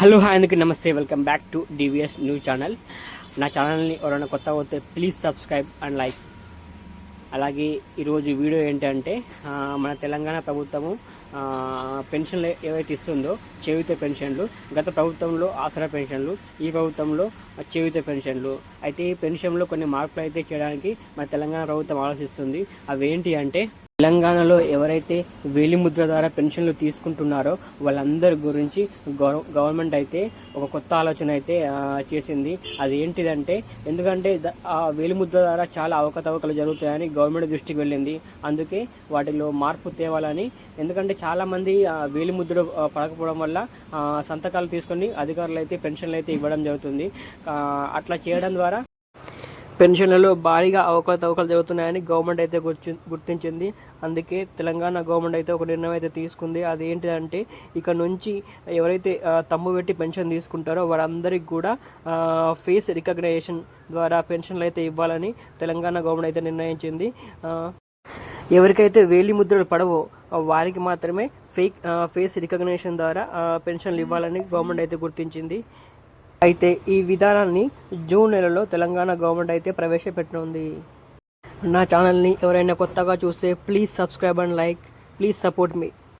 Hello hi అందుకు నమస్తే. Welcome back to DVS news channel నా ఛానల్ని ఎవరైనా కొత్తగా వస్తే ప్లీజ్ సబ్స్క్రైబ్ అండ్ లైక్ అలాగే ఈరోజు వీడియో ఏంటంటే మన తెలంగాణ ప్రభుత్వము పెన్షన్లు ఏవైతే ఇస్తుందో చేయుత పెన్షన్లు గత ప్రభుత్వంలో ఆసరా పెన్షన్లు ఈ ప్రభుత్వంలో చేయుత పెన్షన్లు. అయితే ఈ పెన్షన్లో కొన్ని మార్పులు అయితే చేయడానికి మన తెలంగాణ ప్రభుత్వం ఆలోచిస్తుంది. అవి ఏంటి అంటే తెలంగాణలో ఎవరైతే వేలిముద్ర ద్వారా పెన్షన్లు తీసుకుంటున్నారో వాళ్ళందరి గురించి గవ- గవర్నమెంట్ అయితే ఒక కొత్త ఆలోచన అయితే చేసింది. అది ఏంటిదంటే ఎందుకంటే ఆ వేలిముద్ర ద్వారా చాలా అవకతవకలు జరుగుతాయని గవర్నమెంట్ దృష్టికి వెళ్ళింది. అందుకే వాటిలో మార్పు తేవాలని ఎందుకంటే చాలామంది వేలిముద్ర పడకపోవడం వల్ల సంతకాలు తీసుకొని అధికారులు అయితే పెన్షన్లు అయితే ఇవ్వడం జరుగుతుంది. అట్లా చేయడం ద్వారా పెన్షన్లలో భారీగా అవకతవకలు జరుగుతున్నాయని గవర్నమెంట్ అయితే గుర్తి గుర్తించింది. అందుకే తెలంగాణ గవర్నమెంట్ అయితే ఒక నిర్ణయం అయితే తీసుకుంది. అది ఏంటిదంటే ఇక నుంచి ఎవరైతే తమ్ము పెట్టి పెన్షన్ తీసుకుంటారో వారందరికి కూడా ఫేస్ రికగ్నైజేషన్ ద్వారా పెన్షన్లు అయితే ఇవ్వాలని తెలంగాణ గవర్నమెంట్ అయితే నిర్ణయించింది. ఎవరికైతే వేలి ముద్రలు పడవో వారికి మాత్రమే ఫేక్ ఫేస్ రికగ్నేషన్ ద్వారా పెన్షన్లు ఇవ్వాలని గవర్నమెంట్ అయితే గుర్తించింది. అయితే ఈ విధానాన్ని జూన్ నెలలో తెలంగాణ గవర్నమెంట్ అయితే ప్రవేశపెట్టనుంది. నా ఛానల్ని ఎవరైనా కొత్తగా చూస్తే please subscribe and like. Please support me.